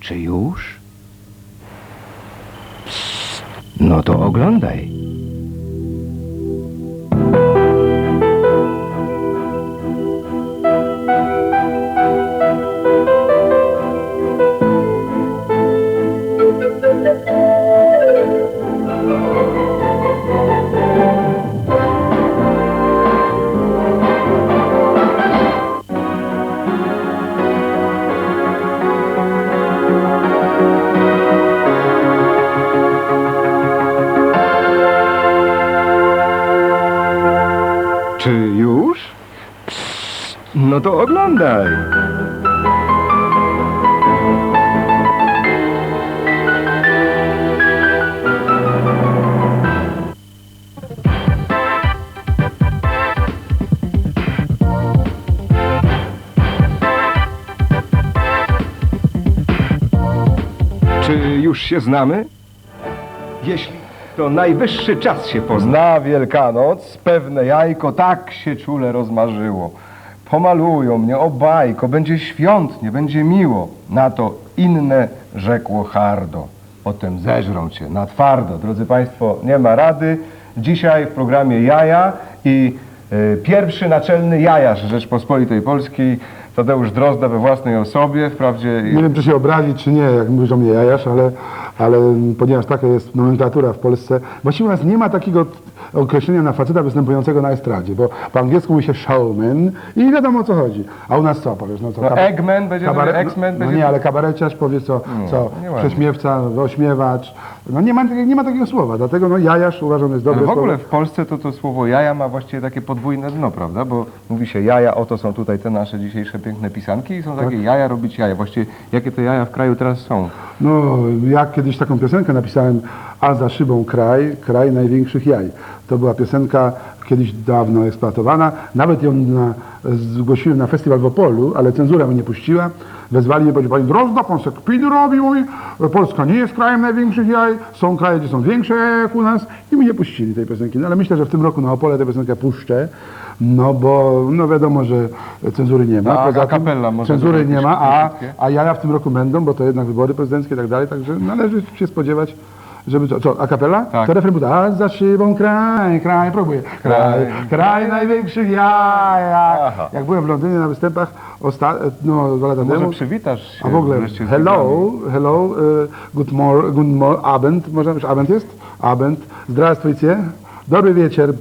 Czy już? No to oglądaj. Czy już? Psst, no to oglądaj. Czy już się znamy? Jeśli, to najwyższy czas się poznać. Na Wielkanoc pewne jajko tak się czule rozmarzyło. Pomalują mnie, o bajko, będzie świątnie, będzie miło. Na to inne rzekło hardo. Potem zeżrą cię na twardo. Drodzy Państwo, nie ma rady. Dzisiaj w programie Jaja i y, pierwszy naczelny jajarz Rzeczpospolitej Polskiej, Tadeusz Drozda we własnej osobie. Wprawdzie Nie wiem, czy się obrazić, czy nie, jak mówisz o mnie jajasz, ale, ale ponieważ taka jest nomenklatura w Polsce, właściwie u nas nie ma takiego określenia na faceta występującego na estradzie, bo po angielsku mówi się showman i wiadomo o co chodzi. A u nas co powiesz? No, co, No, Eggman będzie, kabare- X-Men no, będzie- no nie, ale kabareciarz powie co, co nie ma. prześmiewca, ośmiewacz. No nie ma, takiego- nie ma takiego słowa, dlatego no jajasz uważam jest dobre Ale w ogóle słowo. w Polsce to to słowo jaja ma właściwie takie podwójne dno, prawda? Bo mówi się jaja, oto są tutaj te nasze dzisiejsze piękne pisanki i są takie Tak. jaja robić jaja. Właściwie jakie te jaja w kraju teraz są? No, ja kiedyś taką piosenkę napisałem, a za szybą kraj, kraj największych jaj. To była piosenka kiedyś dawno eksploatowana. Nawet ją na, zgłosiłem na festiwal w Opolu, ale cenzura mnie nie puściła. Wezwali mnie, powiedzieli, pani Drozda, pan se kpiny robi, mówi, Polska nie jest krajem największych jaj, są kraje, gdzie są większe jak u nas i mi nie puścili tej piosenki. No, ale myślę, że w tym roku na Opole tę piosenkę puszczę, no bo no wiadomo, że cenzury nie ma. A Poza a tym capella może cenzury nie ma, a, a jaja w tym roku będą, bo to jednak wybory prezydenckie i tak dalej, także należy się spodziewać, żeby co, co a kapela? Tak. To refren był tak, a za szybą kraj, kraj, próbuję. Kraj, kraj największych jaj. Aha. Jak byłem w Londynie na występach osta- no, dwa lata Może temu. przywitasz się A w ogóle, hello, hello, y, good mor, good mor, abend, może już abend jest? Abend, zdrawstwujcie, dobry wieczór,